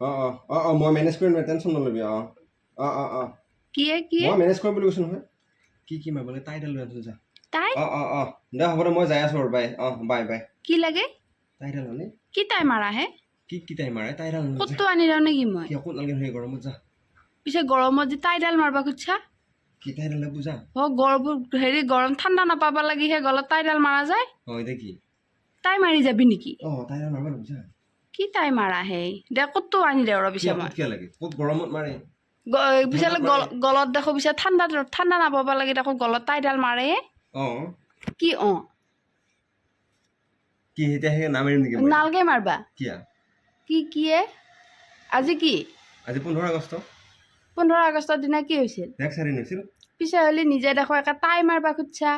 অঁ অঁ অঁ অঁ মই মেনেজ কৰিম টেনশ্যন নল'বি অঁ অঁ অঁ অঁ কিয়ে কিয়ে? মই মেনেজ কৰিম বুলি কৈছোঁ নহয়। কি কি মাৰিব লাগে তাইডাল লৈ আনিছোঁ যা। তাই? অঁ অঁ অঁ দে হ'ব দে মই যাই আছোঁ বাই অঁ বাই বাই। কি লাগে? তাইডাল মানে কি তাই মাৰা হে? কি কি তাই মাৰে? তাইডাল। ক'তো আনি দিওঁ নেকি মই? কি ক'ত নালাগে সেই গৰমত যা। পিছে গৰমত যে তাইডাল মাৰবা খুজছা? কি তাইডালে বুজা? অ গৰম হেৰি গৰম ঠাণ্ডা নাপাব লাগিহে গলত তাইডাল মাৰা যায়? অঁ এতিয়া কি? তাই মাৰি যাবি নেকি? অঁ তাইডাল মাৰিব বুজা কি তাই মাৰা হে? দে ক'তো আনি দে ৰ পিছে মই গৰমত মাৰে? পিছে গলত গল গলত দেখো পিছে ঠাণ্ডা ঠাণ্ডা নাপাব লাগে দেখো গলত তাইডাল মাৰে। কি অঁ? কি এতিয়া সেই নামাৰিম নেকি নালগে মাৰবা। কিয়া? কি কিয়ে আজি কি? আজি পোন্ধৰ আগষ্ট। পোন্ধৰ আগষ্টৰ দিনা কি হৈছিল? পিছে হ'লে নিজে দেখো একে তাই মাৰবা খুজছা।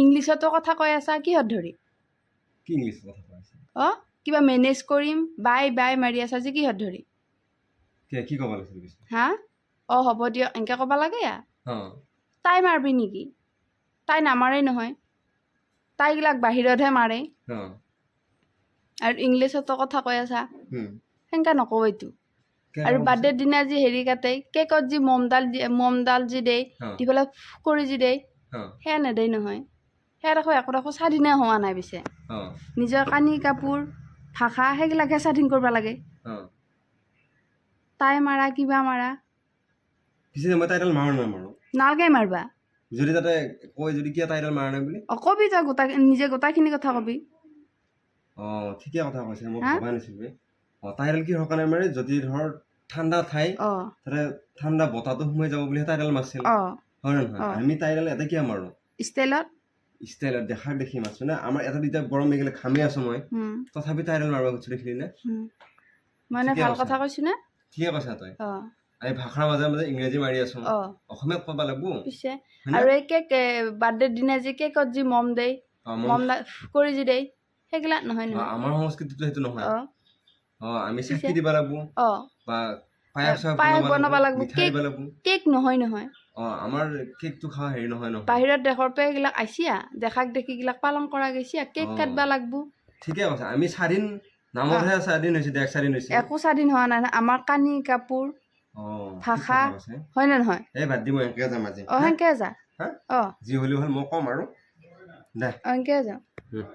ইংলিছতো কথা কৈ আছা কিহত ধৰি? কি ইংলিছ কথা কৈ আছে? অ? কিবা মেনেজ কৰিম। বাই বাই মাৰি আছা যে কিহত ধৰি? কিয় কি ক'ব লাগিছিল পিছে? হা? অ হ'ব দিয়ক এনেকে ক'ব লাগে তাই মাৰবি নেকি? তাই নামাৰেই নহয়। তাইগিলাক বাহিৰতহে মাৰে। আৰু ইংলিছতো কথা কৈ আছা। সেনেকা কিয় আৰু ক'ব বাৰ্থডেৰ দিনা যি হেৰি কাটে কেকত যি মমডাল মমডাল যি দেই দি পেলাই কৰি যি দেই সেয়া নেদেই নহয়। সেয়া দেখো একো দেখো স্বাধীনে হোৱা নাই পিছে। নিজৰ কানি কাপোৰ ভাষা সেইগিলাকহে স্বাধীন কৰিব লাগে। তাই মাৰা কিবা মাৰা। পিছে মই তাইডাল মাৰো নামাৰো? নালগে মাৰবা। যদি তাতে কয় যদি কিয় তাইডাল মাৰা নাই বুলি? অ কবি তই গোটাই নিজে গোটাইখিনি কথা কবি। অঁ ঠিকে কথা কৈছে মই? ভবা নাছিলোঁ অঁ তাইডাল কি কাৰণে মাৰে? যদি ধৰ ঠাণ্ডা ঠাই তাতে ঠাণ্ডা বতাহটো সোমাই যাব বুলি তাইডাল মাৰছিল। অ। হয় নে নহয়। আমি তাইডাল এটা কিয় মাৰো। ষ্টাইলত? ষ্টাইলত দেখাক দেখি মাৰছো না আমাৰ এটা দুটা গৰম লাগিলে ঘামি আছো মই। তথাপি তাইডাল মাৰিব খুজিছো দেখিলি নে? ঠিকে ভালো কথা কৈছো নে ঠিকে কৈছা তই। আমি ভাষাৰ মাজে মাজে ইংৰাজী মাৰি আছো। অসমীয়াত ক'ব লাগিব। পিছে আৰু এই কেক বাৰ্থডেৰ দিনা যে কেকত যি মম দেই মম। কৰি যি দেই সেইগিলা নহয় নহয়। আমাৰ সংস্কৃতিটো সেইটো নহয়। অ। আমি চাকি দিব লাগিব। অ। বা পায়স বনাব লাগিব। কেক- নহয় নহয়। আমাৰ কেকটো হেৰি নহয় নহয় বাহিৰত দেশৰ পৰা এইগিলাক আইছিয়া দেখাক দেখি গিলাক পালন কৰা গৈছে কেক। কাটবা লাগব ঠিকে কৈছা আমি স্বাধীন নামতহে স্বাধীন হৈছে দেশ স্বাধীন হৈছে একো স্বাধীন হোৱা নাই। আমাৰ কানি কাপোৰ ভাষা। হয় নে নহয় এই বাদ দি মই এনেকৈ যাম আজি অ সেনকে যা? অ যি হ'লেও হ'ল মই ক'ম আৰু দে অ সেনকে যা উম।